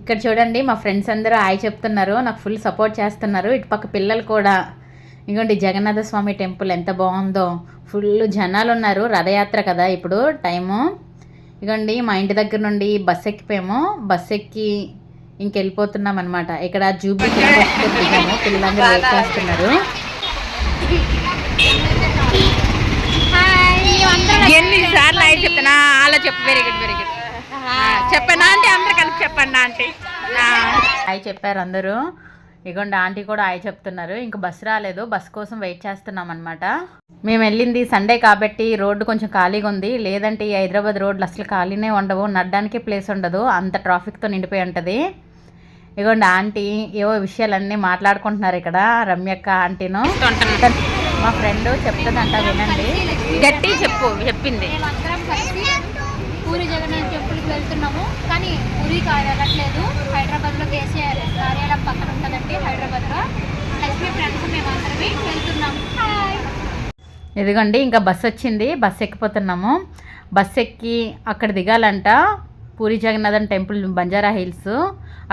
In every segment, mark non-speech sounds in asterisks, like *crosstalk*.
ఇక్కడ చూడండి మా ఫ్రెండ్స్ అందరూ హాయ్ చెప్తున్నారు నాకు ఫుల్ సపోర్ట్ చేస్తున్నారు. ఇటు పక్క పిల్లలు కూడా. ఇగోండి జగన్నాథ స్వామి టెంపుల్ ఎంత బాగుందో. ఫుల్ జనాలు ఉన్నారు రథయాత్ర కదా ఇప్పుడు టైము. ఇగోండి మా ఇంటి దగ్గర నుండి బస్ ఎక్కిపోయాము. బస్ ఎక్కి ఇంకెళ్ళిపోతున్నాం అనమాట ఇక్కడ జూబ్లీ *laughs* దిగాము పిల్లలందరూ వెయిట్ చేస్తున్నారు. ఎన్నిసార్లు అయి చెప్తానా అలా చెప్పు వెరీ గుడ్ వెరీ గుడ్ చెప్పనా? చెప్పండి ఆంటీ. హాయ్ చెప్పారు అందరూ. ఇగోండి ఆంటీ కూడా హాయ్ చెప్తున్నారు. ఇంకా బస్ రాలేదు. బస్ కోసం వెయిట్ చేస్తున్నాం అనమాట మేము వెళ్ళింది సండే కాబట్టి రోడ్డు కొంచెం ఖాళీగా ఉంది. లేదంటే ఈ హైదరాబాద్ రోడ్లు అసలు ఖాళీనే ఉండవు. నడ్డానికి ప్లేస్ ఉండదు. అంత ట్రాఫిక్తో నిండిపోయి ఉంటుంది. ఇగోండి ఆంటీ ఏవో విషయాలన్నీ మాట్లాడుకుంటున్నారు ఇక్కడ. రమ్యక్క ఆంటీను. మా ఫ్రెండ్ చెప్తుందంట వినండి. గట్టి చెప్పు చెప్పింది. పూరి జగన్నాథ్ వెళ్తున్నాము. కానీ పూరికి వెళ్ళట్లేదు హైదరాబాద్లో కేసీఆర్ కార్యాలయం పక్కన ఉంటుందండి హైదరాబాద్లో. లక్ష్మీ ఫ్రెండ్స్ మేమందరమే వెళ్తున్నాము ఇదిగోండి ఇంకా బస్సు వచ్చింది. బస్సు ఎక్కిపోతున్నాము. బస్సు ఎక్కి అక్కడ దిగాలంట. Puri Jagannathan temple Banjara hills.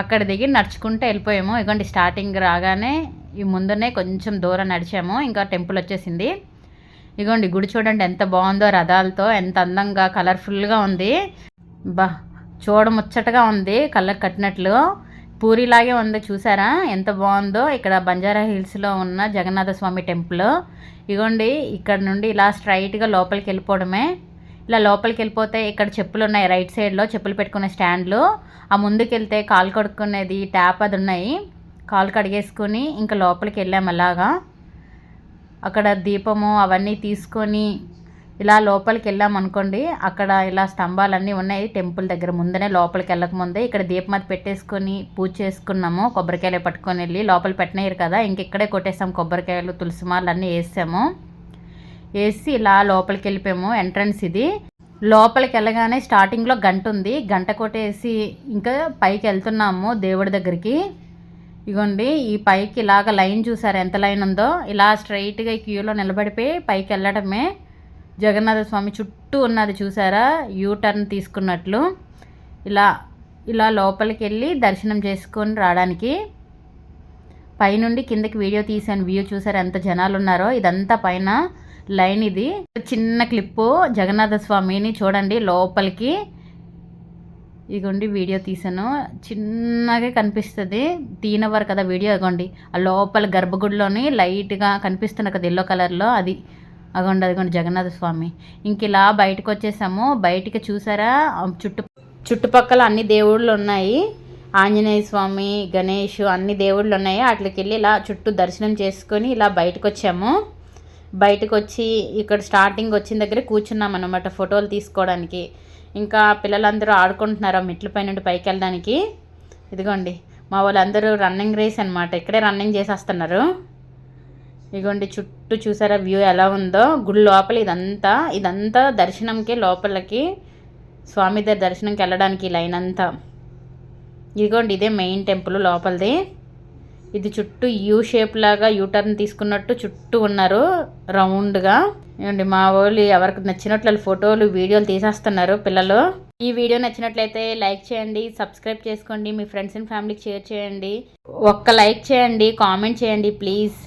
అక్కడ దిగి నడుచుకుంటూ వెళ్ళిపోయాము. ఇదిగోండి స్టార్టింగ్ రాగానే ఈ ముందునే కొంచెం దూరం నడిచాము. ఇంకా టెంపుల్ వచ్చేసింది. ఇదిగోండి గుడి చూడండి ఎంత బాగుందో రథాలతో ఎంత అందంగా కలర్ఫుల్గా ఉంది. బా చూడముచ్చటగా ఉంది కళ్ళకు కట్టినట్లు. పూరిలాగే ఉంది చూసారా? ఎంత బాగుందో ఇక్కడ బంజారా హిల్స్లో ఉన్న జగన్నాథ స్వామి టెంపుల్. ఇగోండి ఇక్కడ నుండి ఇలా స్ట్రైట్గా లోపలికి వెళ్ళిపోవడమే. ఇలా లోపలికి వెళ్ళిపోతే ఇక్కడ చెప్పులు ఉన్నాయి రైట్ సైడ్లో చెప్పులు పెట్టుకునే స్టాండ్లు. ఆ ముందుకెళ్తే కాలు కడుక్కునేది ట్యాప్ అది ఉన్నాయి. కాలు కడిగేసుకొని ఇంకా లోపలికి వెళ్ళాము అలాగా. అక్కడ దీపము అవన్నీ తీసుకొని ఇలా లోపలికి వెళ్ళామనుకోండి అక్కడ ఇలా స్తంభాలన్నీ ఉన్నాయి టెంపుల్ దగ్గర ముందనే లోపలికి వెళ్ళక ముందే. ఇక్కడ దీపమతి పెట్టేసుకొని పూజ చేసుకున్నాము కొబ్బరికాయలు పట్టుకొని వెళ్ళి లోపల పెట్టినారు కదా ఇంక ఇక్కడే కొట్టేసాము కొబ్బరికాయలు తులసిమాలు అన్నీ వేసాము. వేసి ఇలా లోపలికి వెళ్ళిపోయాము ఎంట్రన్స్ ఇది. లోపలికి వెళ్ళగానే స్టార్టింగ్లో గంట ఉంది గంట కొట్టేసి ఇంకా పైకి వెళ్తున్నాము దేవుడి దగ్గరికి. ఇగోండి ఈ పైకి ఇలాగ లైన్ చూసారు ఎంత లైన్ ఉందో. ఇలా స్ట్రైట్గా క్యూలో నిలబడిపోయి పైకి వెళ్ళడమే. జగన్నాథ స్వామి చుట్టూ ఉన్నది చూసారా? యూ టర్న్ తీసుకున్నట్లు. ఇలా ఇలా లోపలికి వెళ్ళి దర్శనం చేసుకొని రావడానికి. పైనుండి కిందకి వీడియో తీసాను వ్యూ చూసారు? ఎంత జనాలు ఉన్నారో ఇదంతా పైన లైన్ ఇది. చిన్న క్లిప్పు జగన్నాథ స్వామిని చూడండి లోపలికి. ఇగోండి వీడియో తీసాను చిన్నగా కనిపిస్తుంది. తీనవారు కదా వీడియో ఇగోండి. ఆ లోపల గర్భగుడిలోని లైట్గా కనిపిస్తున్న కదా ఎల్లో కలర్లో అది. అగోండి అదిగోండి జగన్నాథ స్వామి. ఇంక ఇలా బయటకు వచ్చేసాము. బయటికి చూసారా? చుట్టు చుట్టుపక్కల అన్ని దేవుళ్ళు ఉన్నాయి. ఆంజనేయ స్వామి గణేష్ అన్ని దేవుళ్ళు ఉన్నాయి. వాటికి వెళ్ళి ఇలా చుట్టూ దర్శనం చేసుకొని ఇలా బయటకు వచ్చాము. బయటకు వచ్చి ఇక్కడ స్టార్టింగ్ వచ్చిన దగ్గర కూర్చున్నాం అనమాట ఫోటోలు తీసుకోవడానికి. ఇంకా పిల్లలందరూ ఆడుకుంటున్నారు ఆ మెట్ల పై నుండి పైకి వెళ్ళడానికి? ఇదిగోండి మా వాళ్ళందరూ రన్నింగ్ రేస్ అనమాట ఇక్కడే రన్నింగ్ చేసేస్తున్నారు. ఇదిగోండి చుట్టూ చూసారా వ్యూ ఎలా ఉందో? గుడి లోపల ఇదంతా ఇదంతా దర్శనంకి లోపలికి స్వామి దగ్గర దర్శనంకి వెళ్ళడానికి లైన్ అంతా. ఇదిగోండి ఇదే మెయిన్ టెంపుల్ లోపలిది. ఇది చుట్టూ యూ షేప్ లాగా యూ టర్న్ తీసుకున్నట్టు చుట్టూ ఉన్నారు రౌండ్గా. ఏమండి మా వాళ్ళు ఎవరికి నచ్చినట్లు వాళ్ళు ఫోటోలు వీడియోలు తీసేస్తున్నారు పిల్లలు. ఈ వీడియో నచ్చినట్లయితే లైక్ చేయండి సబ్స్క్రైబ్ చేసుకోండి మీ ఫ్రెండ్స్ అండ్ ఫ్యామిలీకి షేర్ చేయండి. ఒక్క లైక్ చేయండి కామెంట్ చేయండి ప్లీజ్.